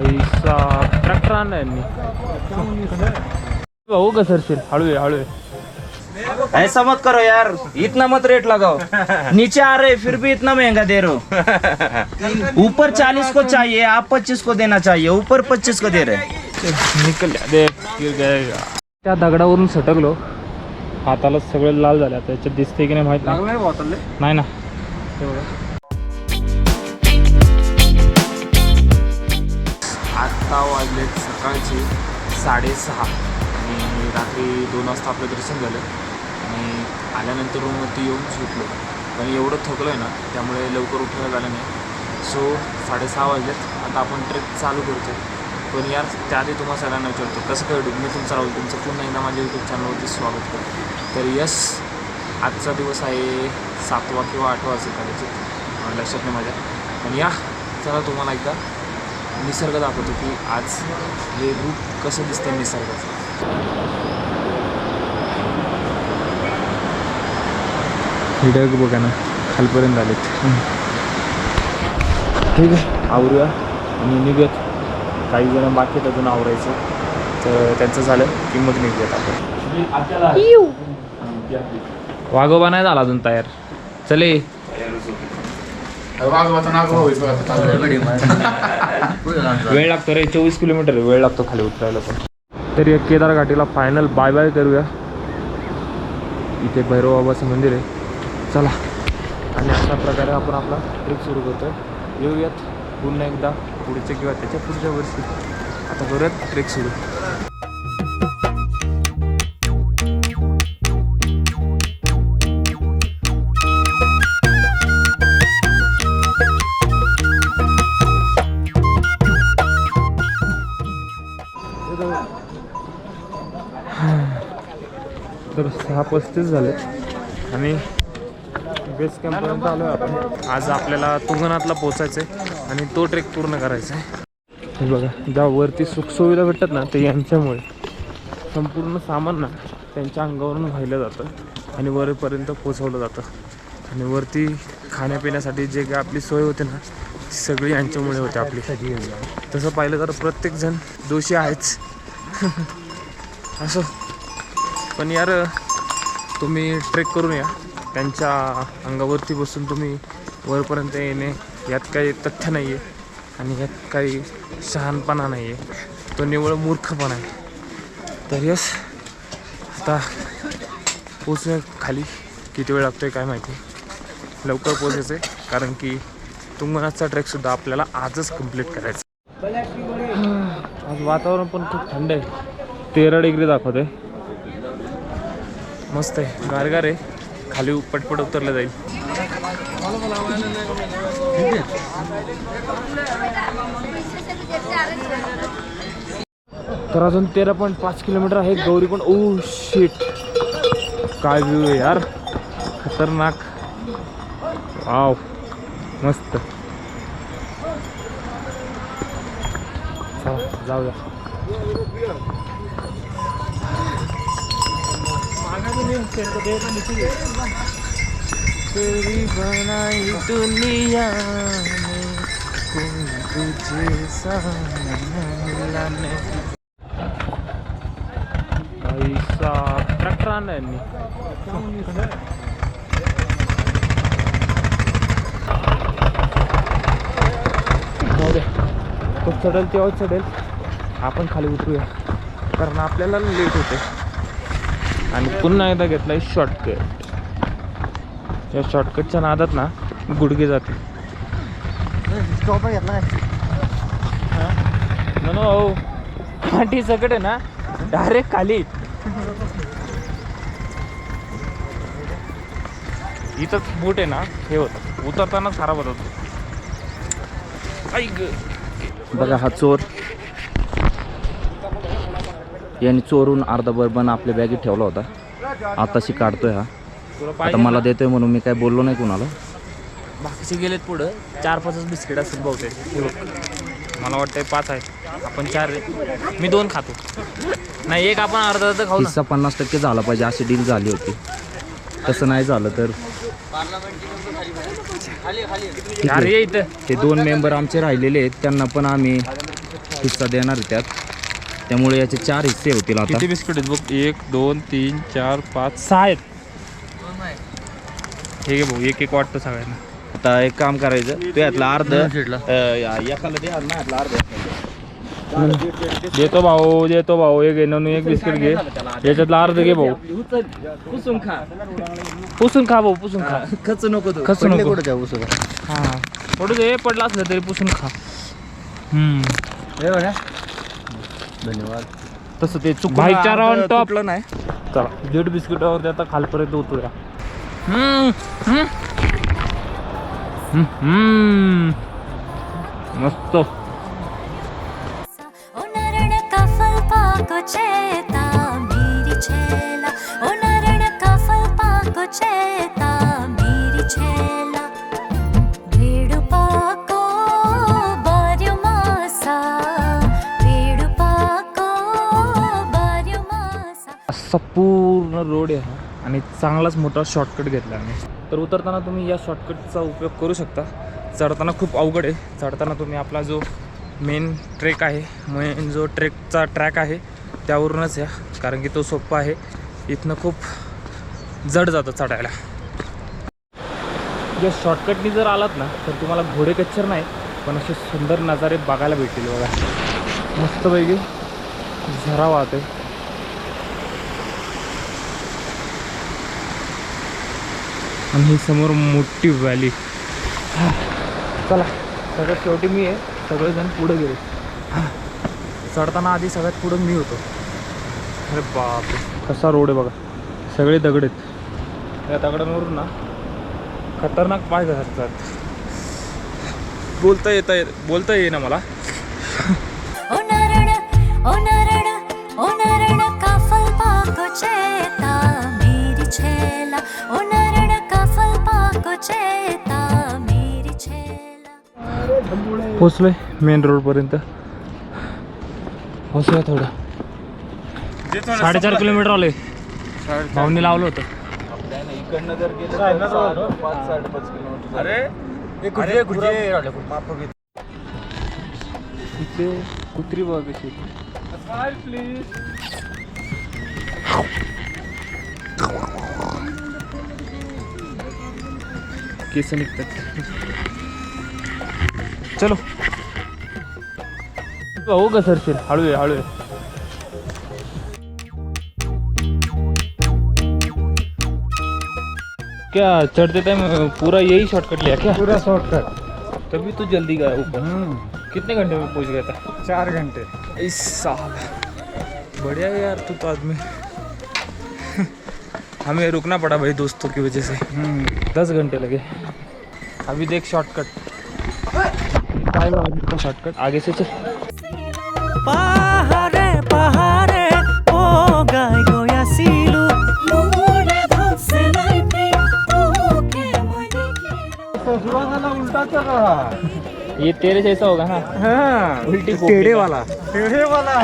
पैसा ट्रॅक्टर आणला यांनी भाऊ का सरशील हळू आहे हळू आहे ऐसा मत करो यार इतना मत रेट लगाओ नीचे आ रहे फिर भी इतना महंगा दे रहे हो ऊपर चालीस को चाहिए आप पच्चीस को देना चाहिए ऊपर पच्चीस को दे रहे निकल दे. त्या दगडावरून सटकलो हाताला सगळं लाल झालं आता याच्यात दिसते की नाही माहीत नाही नाही ना बघा. वाजता वाजलेत सकाळचे साडेसहा. आणि रात्री दोन वाजता आपलं दर्शन झालं. आणि आल्यानंतर रूमवरती येऊन झोपलो. पण एवढं थकलो आहे ना त्यामुळे लवकर उठायला झालं नाही. सो साडेसहा वाजलेत. आता आपण ट्रेक चालू करतो. पण यार त्याआधी तुम्हाला सगळ्यांना विचारतो कसं काय मी तुमचा राहुल तुमचं पुन्हा एकदा माझ्या यूट्यूब चॅनलवरती स्वागत करतो. तर यस आजचा दिवस आहे सातवा किंवा आठवा असेल कदाचित. लक्षात नाही माझ्या. पण या चला तुम्हाला एकदा निसर्ग दाखवतो की आज हे रूप कसं दिसतंय निसर्गाचं. ही ढग बघा ना खालपर्यंत आलेत. ठीक आहे आवरूया आणि निघत काही जण बाकी आहेत अजून आवरायचं. तर त्यांचं झालं की मग निघूयात आपण. वाघोबा नाही झाला अजून तयार. चले. वेळ लागतो रे चोवीस किलोमीटर आहे, वेळ लागतो खाली उतरायला पण. तरी या केदार घाटीला फायनल बाय बाय करूया. इथे भैरव बाबाचं मंदिर आहे. चला. आणि अशा प्रकारे आपण आपला ट्रिप सुरू करतो येऊयात पुन्हा एकदा पुढच्या किंवा त्याच्या पुढच्या वर्षी. आता करूयात ट्रेक सुरू. पस्तीस झाले आणि बेस कॅम्पपर्यंत आलो आहे आपण. आज आपल्याला तुंगनाथला पोचायचं आहे आणि तो ट्रेक पूर्ण करायचा आहे बघा ज्या वरती सुखसुविधा भेटतात ना ते यांच्यामुळे. संपूर्ण सामान ना त्यांच्या अंगावरून वाहिलं जातं आणि वरपर्यंत पोचवलं जातं. आणि वरती खाण्यापिण्यासाठी जे काय आपली सोय होते ना ती सगळी यांच्यामुळे होते आपली. तसं पाहिलं तर प्रत्येकजण दोषी आहेच. असं. पण यार तुम्ही ट्रेक करून या. त्यांच्या अंगावरती बसून तुम्ही वरपर्यंत येणे यात काही तथ्य नाही आहे आणि यात काही शहाणपणा नाही आहे तो निवळ मूर्खपणा आहे. तर यस आता पोचूया खाली किती वेळ लागतो आहे काय माहिती? लवकर पोचायचं आहे कारण की तुंगनाथचा ट्रेकसुद्धा आपल्याला आजच कंप्लीट करायचा. आज वातावरण पण खूप थंड आहे. तेरा डिग्री दाखवते मस्त आहे. गारगार आहे. खाली पटपट उतरलं जाईल. तर अजून तेरा पॉईंट पाच किलोमीटर आहे. गौरी पण ओ शिट काय व्ह्यू आहे यार. खतरनाक. वाव मस्त. चला जाऊया. तेरी बनाई दुनिया में कोई तुझे मिला नहीं ऐसा ट्रॅक्टर आणला यांनी जाऊ तो चढेल तेव्हा चढेल आपण खाली उतरूया कारण आपल्याला लेट होते आणि पुन्हा एकदा घेतलाय शॉर्टकट या शॉर्टकटच्या नादात ना गुडघे जाते नो नो भाऊ काठी सकट आहे ना डायरेक्ट खाली. इथंच बूट आहे ना हे होतं. उतरतानाच खराब होत. होतं ऐक बघा हा चोर. यांनी चोरून अर्धा बर्बन आपल्या बॅगेत ठेवला होता. आताशी काढतोय हा. आता मला? देतोय म्हणून मी काय बोललो नाही कुणाला. बाकीचे गेलेत पुढं. चार पाचच बिस्किट असतील बहुतेक. मला वाटतंय पाच आहे आपण चार. मी दोन खातो. नाही एक आपण अर्धा अर्धा खाऊ हिस्सा पन्नास टक्के झाला पाहिजे अशी डील झाली होती. तसं नाही झालं तर. ते दोन मेंबर आमचे राहिलेले आहेत. त्यांना पण आम्ही हिस्सा देणार आहे त्यात. त्यामुळे याचे चार हिस्से होतील आता. किती बिस्किट आहेत बघ? एक दोन तीन चार पाच. सहा आहेत. हे घे भाऊ एक एक वाटतं सगळ्यांना. आता एक काम करायचं तू यातला अर्ध एकाला दे अर्ध. देतो भाऊ देतो भाऊ एक घे ननू एक बिस्किट घे. याच्यातला अर्ध घे भाऊ. पुसून खा. पुसून खा भाऊ पुसून खा. खच नको तू. खचू नको. कुठं जाऊ सगळं हा. पडू दे पडला असलं तरी पुसून खा. हम्म. धन्यवाद. तसं ते चुक भाईचारा ऑन टॉप तुटलं नाही. चला दीड बिस्किटावर आता खालपर्यंत उतरूया. हम्म, हम्म. हम्म, हम्म. मस्त. उनरण कफल पाको चेता मेरी छेला उनरण कफल पाको चेता असा पूर्ण रोड आहे हा. आणि चांगलाच मोठा शॉर्टकट घेतला आम्ही. तर उतरताना तुम्ही या शॉर्टकटचा उपयोग करू शकता. चढताना खूप अवघड आहे. चढताना तुम्ही आपला जो मेन ट्रेक आहे मेन जो ट्रेकचा ट्रॅक आहे त्यावरूनच या. कारण की तो सोपा आहे. इथनं खूप जड जातं चढायला. या शॉर्टकटनी जर आलात ना तर तुम्हाला घोडे कच्चर नाही पण असे सुंदर नजारे बघायला भेटतील बघा. मस्तपैकी झरा वाहते आणि ही समोर मोठी व्हॅली चला सगळ्यात शेवटी मी आहे. सगळेजण पुढे गेले. चढताना आधी सगळ्यात पुढं मी होतो. अरे बाप कसा रोड आहे बघा. सगळे दगड आहेत. या दगडांवरून ना खतरनाक पाय घालतात बोलता येता येत बोलता येईना मला. पोचलोय मेन रोडपर्यंत पोचूया थोडं. साडेचार किलोमीटर आले भाऊनी लावलं होतं. इकडनं जर गेलं तर पाच साडेपाच किलोमीटर अरे इथे कुत्री बघ कशी केस निघतात. चलो। हो का सरशील हळू आहे हळू आहे क्या चढ़ते टाइम पूरा यही शॉर्टकट लिया क्या? पूरा शॉर्टकट तभी तो जल्दी गया ऊपर। कितने घंटे में पहुँच गया था? चार घंटे। इस साल बढ़िया है यार तू तो आदमी। हमें रुकना पड़ा भाई दोस्तों की वजह से। दस घंटे लगे। अभी देख शॉर्टकट शॉर्टकट आगे से पहाड़े पहाड़े ओ गाय सीलू उल्टा चल रहा ये तेरे जैसा होगा ना। हाँ। उल्टी टेढ़े वाला। टेढ़े वाला।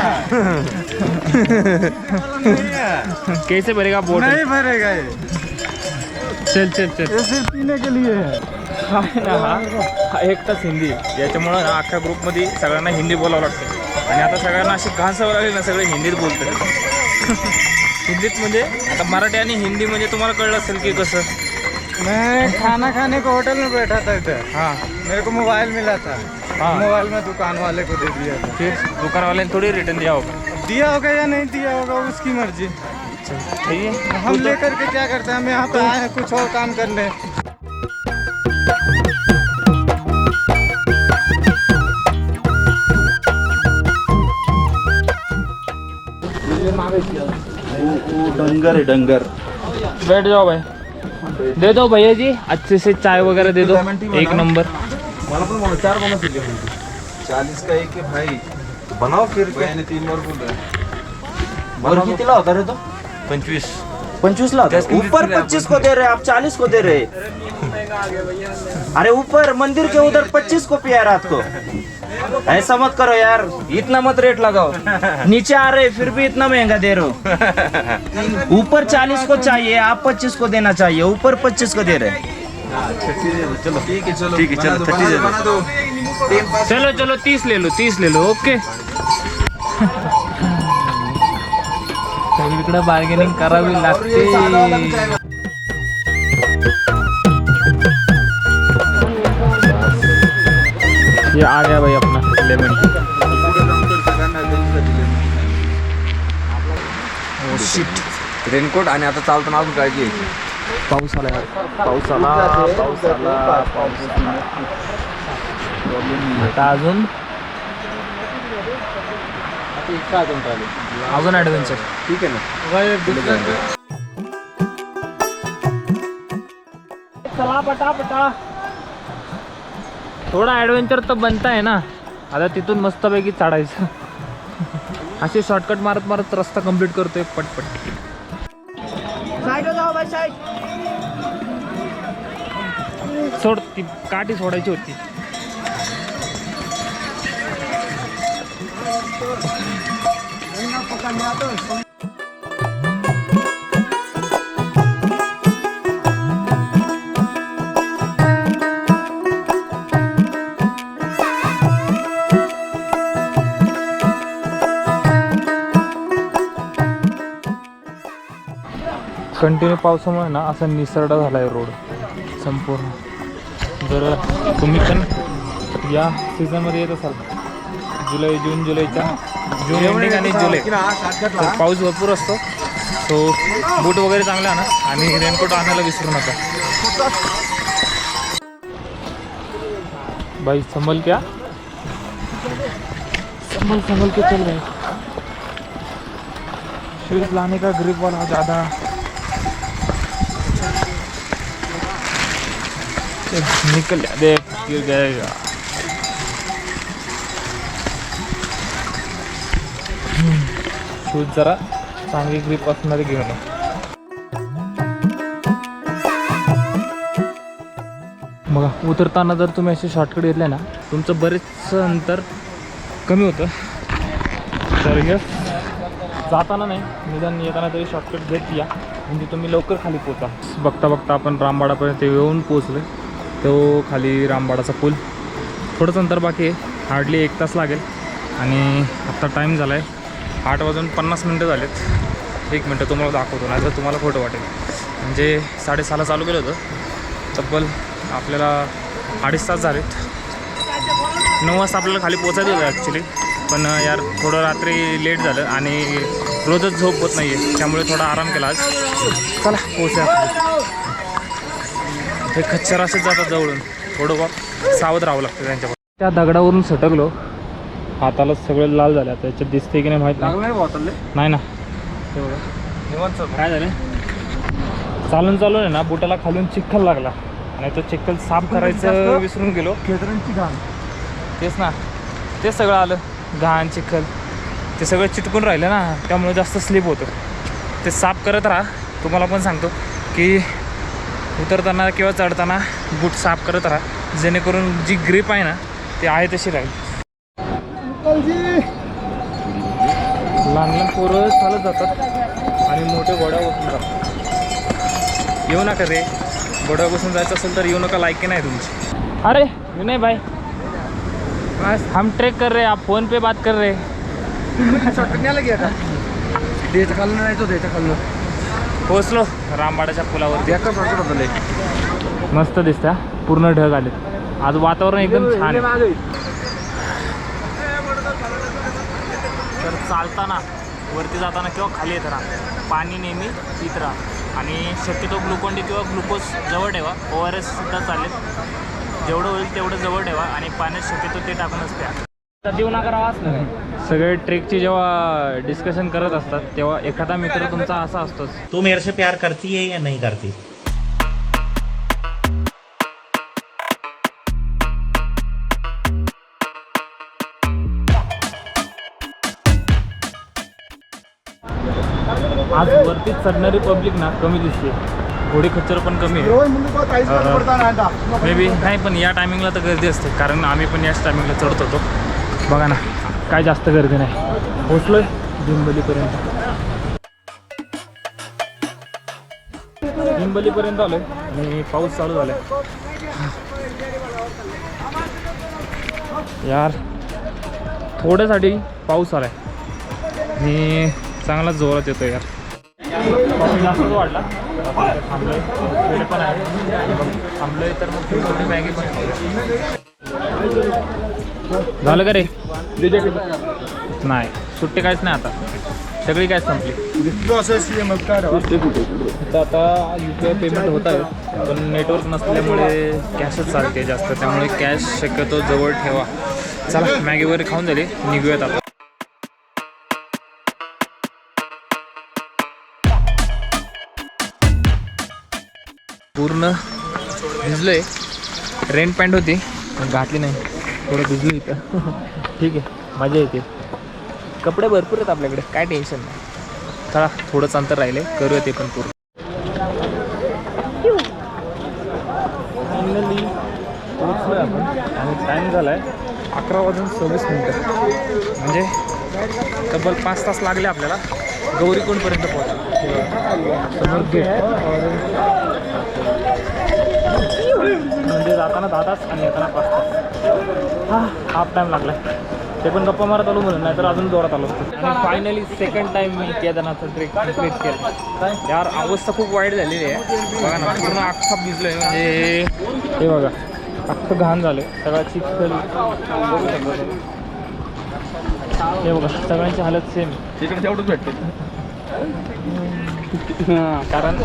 कैसे भरेगा बोर्ड नहीं भरेगा ये। चल चल चल। ये सिर्फ़ पीने के लिए है। हा आहे ना हा हा एकटाच हिंदी. याच्यामुळं ना अख्ख्या ग्रुपमध्ये सगळ्यांना हिंदी बोलावं लागतं. आणि आता सगळ्यांना अशी घाण सवय लागली ना सगळे हिंदीत बोलतात. हिंदीत म्हणजे आता मराठी आणि हिंदी म्हणजे तुम्हाला कळलं असेल की कसं? मैं खाना खाने को होटल में बैठा था इधर हां. मेरे को मोबाइल मिला था. हाँ। मोबाइल में दुकान वाले को दे दिया था. फिर दुकानवाल्याने थोडी रिटर्न दिया होगा? दिया होगा या नहीं दिया होगा उसकी मर्जी. सही है. हम लेकर के क्या करते हैं? हम यहाँ पे आए हैं कुछ और काम करने. डंगर आहे डंगर. बैठ जाओ भाई। दे दो भैया जी अच्छे से चाय वगैरह दे दो। एक नंबर। मला पण म्हणा चार चालीस का एक है भाई. बनाओ फिर मैंने तीन बार बोल रहा और कितीला होता रे तो? पंचवीस. पंचवीस ला होता ऊपर पच्चीस को दे रहे आप चालीस को दे रहे। अरे ऊपर मंदिर के उधर पच्चीस को पिया रात को। ऐसा मत करो यार इतना मत रेट लगाओ। नीचे आ रहे फिर भी इतना महँगा दे रहे हो। ऊपर चालीस को चाहिए आप पच्चीस को देना चाहिए ऊपर पच्चीस को दे रहे चलो चलो तीस ले लो तीस ले लो ओके। सगळीकडे बार्गेनिंग करावी लागते। ये आ गया भाई अपना लेमन। ओ शिट रेनकोट आणि आता चालताना अजून काळजी घ्यायची पाऊस आला यार. पाऊस आला पाऊस आला पाऊस आला आता अजून? अजून ॲडव्हेंचर ठीक आहे ना. चला पटापटा. थोडा ॲडव्हेंचर तर बनता आहे ना. आता तिथून मस्तपैकी चढायचं. असे शॉर्टकट मारत मारत रस्ता कंप्लीट करतोय पटपट. सोड ती काठी सोडायची होती. कंटिन्यू पावसामुळे ना असा निसरडा झाला आहे रोड संपूर्ण. जर तुम्ही पण या सीझनमध्ये येत असाल. जुलै जून जुलैच्या जून एंडिंग आणि जुलै. पाऊस भरपूर असतो. सो बूट वगैरे चांगले आणा आणि रेनकोट आणायला विसरू नका. भाई संभल क्या? संभल संभल के चल रहे शूज लाने का ग्रिप वाला ज़्यादा निकल देख गिर जाएगा शूज जरा चांगली ग्रिप असणारे घेऊन. बघा उतरताना जर तुम्ही असे शॉर्टकट घेतले ना तुमचं बरेच अंतर कमी होतं. तर हे जाताना नाही निदान येताना तरी शॉर्टकट घेत या. म्हणजे तुम्ही लवकर खाली पोचा. बघता बघता आपण रामबाडापर्यंत येऊन पोचलो तो खाली रामबाडाचा पूल. थोडंच अंतर बाकी आहे. हार्डली एक तास लागेल. आणि आत्ता टाईम झाला आहे आठ वाजून पन्नास मिनटं झालेत. एक मिनटं तुम्हाला दाखवतो नाही तर तुम्हाला खोटं वाटेल. म्हणजे साडेसहाला चालू केलं होतं. तब्बल आपल्याला अडीच तास झालेत. नऊ वाजता आपल्याला खाली पोचायचं होतं ॲक्च्युली पण यार थोडं रात्री लेट झालं आणि रोजच झोप होत नाही आहे त्यामुळे थोडा आराम केला आज. चला पोचा हे खच्चर असेच जातात जवळून. थोडं सावध राहावं लागतं त्यांच्यावर त्या दगडावरून सटकलो. हाताला सगळं लाल झालं. आता याच्यात दिसते की नाही माहीत नाही. नाही ना. हे बघा. काय झालं? चालून चालून आहे ना. बुटाला खालून चिखल लागला. आणि तो चिखल साफ करायचं विसरून गेलो. तेच ना. तेच सगळं आलं. घाण चिखल. ते सगळं चिटकून राहिलं ना. त्यामुळे जास्त स्लिप होतं. ते साफ करत राहा. तुम्हाला पण सांगतो की उतरताना किंवा चढताना बूट साफ करत राहा. जेणेकरून जी ग्रीप आहे ना ती आहे तशी राहील. लहान लहान पोरं चालत जातात आणि मोठे घोड्या बसून जातात येऊ नका रे. घोड्या बसून जायचं असेल तर येऊ नका लायकी नाही तुमची. अरे विनय भाई. हम ट्रेक कर रहे हैं आप फोन पे बात कर रहे हैं. द्यायचं खाल्लं नाही तो द्यायचं खाल्लं पोचलो रामबाडाच्या पुलावर मस्त दिसत्या पूर्ण ढग आले आज वातावरण एकदम छान आहे. तर चालताना वरती जाताना किंवा खाली येत राहा. पाणी नेहमी पित राहा. आणि शक्यतो ग्लुकोन डी किंवा ग्लुकोज जवळ ठेवा. ओ आर एस सुद्धा चालेल. जेवढं होईल तेवढं जवळ ठेवा. आणि पाण्यात शक्यतो ते टाकूनच प्या. देऊ नका सगळे ट्रेकची जेव्हा डिस्कशन करत असतात तेव्हा एखादा मित्र तुमचा असा असतोच. तू मेरे से प्यार करती है या नहीं करती? आज वरती चढणारी पब्लिक ना कमी दिसते. घोडी खच्चर पण कमी आहे. मे बी नाही पण या टायमिंगला तर गर्दी असते. कारण आम्ही पण याच टायमिंगला चढत होतो. बघा ना काय जास्त गर्दी नाही. पोचलोय जिंबलीपर्यंत जिंबलीपर्यंत आलोय आणि पाऊस चालू झाला यार थोड्यासाठी पाऊस आलाय. आणि चांगला जोरात येतो यार. पाऊस जास्तच वाढला थांबलोय. वेळ पण आहे. थांबलोय तर मग थोडी मॅगी पण झालं का रे? नाही. सुट्टी काहीच नाही आता. सगळी काय संपली तर आता यू पी आय पेमेंट होत आहे पण नेटवर्क नसल्यामुळे कॅशच चालते जास्त. त्यामुळे कॅश शक्यतो जवळ ठेवा. चला मॅगी वगैरे खाऊन झाले. निघूयात आता. पूर्ण भिजलोय. रेन पॅन्ट होती पण घातली नाही. थोडं भिजलो इथं. ठीक आहे मजा येते. कपडे भरपूर आहेत आपल्याकडे काय टेन्शन नाही. चला थोडंच अंतर राहिले करूया ते पण पूर्ण. फायनली पोहोचलोय आपण. आणि टाईम झाला आहे अकरा वाजून सव्वीस मिनटं. म्हणजे तब्बल पाच तास लागले आपल्याला. गौरीकोंडपर्यंत पोहोचायला समोर गेट म्हणजे जाताना दहा तास आणि येताना पाच तास. हा हाफ टाईम लागला ते पण गप्पा मारत आलो म्हणून नाहीतर अजून जोरात आलो असतो. आणि फायनली सेकंड टाईम मी केदारनाथचा ट्रेक कंप्लीट केला. यार अवस्था खूप वाईट झालेली आहे. बघा ना पूर्ण अख्खा भिजलोय. म्हणजे हे बघा अख्खं घाण झालं सगळा चिखल. हे बघा सगळ्यांची हालत सेम तिकडे तेवढंच भेटते. कारण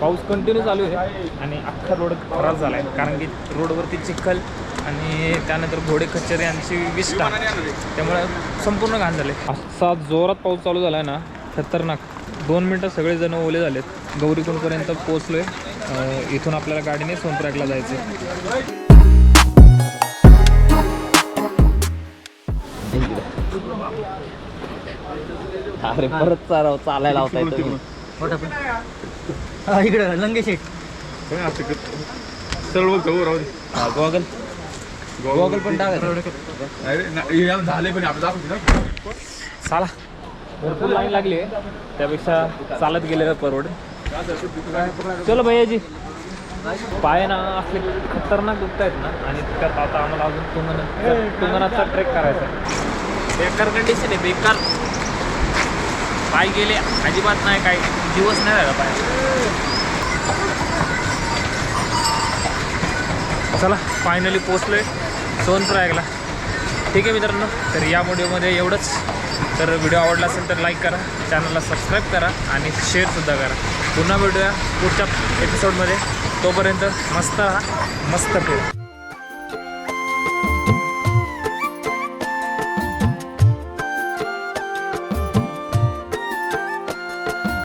पाऊस कंटिन्यू चालू आहे. आणि अख्खा रोड खराब झाला आहे कारण की रोडवरती चिखल आणि त्यानंतर घोडे खच्चर यांची विष्ठा त्यामुळे संपूर्ण घाण झाले असा जोरात पाऊस चालू झाला आहे ना खतरनाक. दोन मिनटं सगळेजण ओले झालेत. गौरीकुंडपर्यंत पोहोचलो आहे इथून आपल्याला गाडीने सोनप्रयागला जायचं आहे अरे परत चालायला होता इकडे लंगे शेट. सर्व जवळ राहू दे. गॉगल. गॉगल पण अरे हे याला झाले पण आपण दाखवतो ना चला. भरपूर लाईन लागली आहे. त्यापेक्षा चालत गेलेलं परवड. चलो भैयाजी. पाय ना असले खतरनाक दुखत आहेत ना. आणि त्यात आता आम्हाला अजून तुंगन तुंगनाचा ट्रेक करायचा आहे. बेकार कंडिशन आहे बेकार. पाय गेले अजिबात नाही काय दिवस नाही राहिला पाहिजे. चला फायनली पोचलोय सोनप्रयागला ठीक आहे मित्रांनो तर या व्हिडिओमध्ये एवढंच. तर व्हिडिओ आवडला असेल तर लाईक करा चॅनलला सबस्क्राईब करा आणि शेअरसुद्धा करा. पुन्हा भेटूया पुढच्या एपिसोडमध्ये तोपर्यंत मस्त मस्त फिर